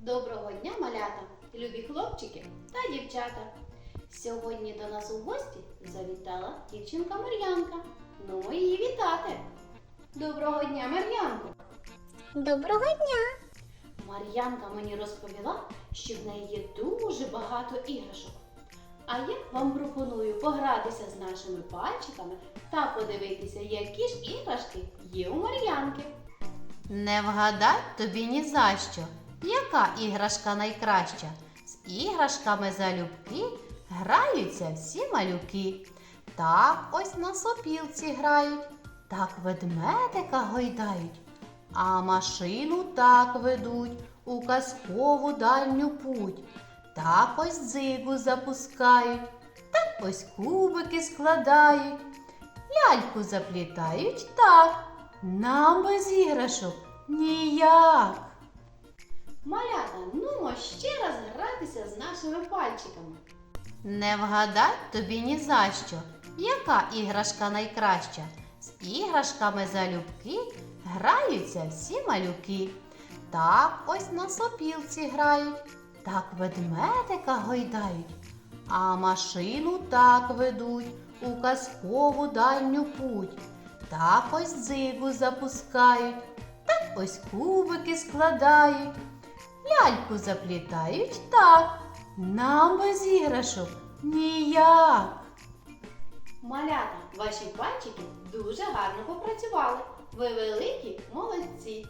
Доброго дня, малята, любі хлопчики та дівчата. Сьогодні до нас у гості завітала дівчинка Мар'янка. Ну, ми її вітати. Доброго дня, Мар'янко! Доброго дня! Мар'янка мені розповіла, що в неї є дуже багато іграшок. А я вам пропоную погратися з нашими пальчиками та подивитися, які ж іграшки є у Мар'янки. Не вгадать тобі ні за що. Яка іграшка найкраща? З іграшками залюбки граються всі малюки. Так ось на сопілці грають, так ведмедика гойдають, а машину так ведуть у казкову дальню путь. Так ось дзигу запускають, так ось кубики складають, ляльку заплітають так. Нам без іграшок ніяк. Малята, нумо ще раз гратися з нашими пальчиками. Не вгадать тобі ні за що, яка іграшка найкраща. З іграшками залюбки граються всі малюки. Так ось на сопілці грають, так ведмедика гойдають, а машину так ведуть у казкову дальню путь. Так ось дзигу запускають, так ось кубики складають, ляльку заплітають так. Нам без іграшок ніяк. Малята, ваші пальчики дуже гарно попрацювали. Ви великі молодці.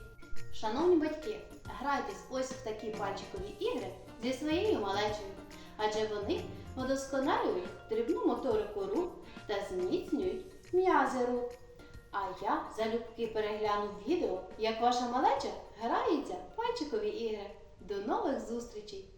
Шановні батьки, грайтесь ось в такі пальчикові ігри зі своєю малечею, адже вони удосконалюють дрібну моторику рук та зміцнюють м'язи рук. А я залюбки перегляну відео, як ваша малеча грається в пальчикові ігри. До нових зустрічей!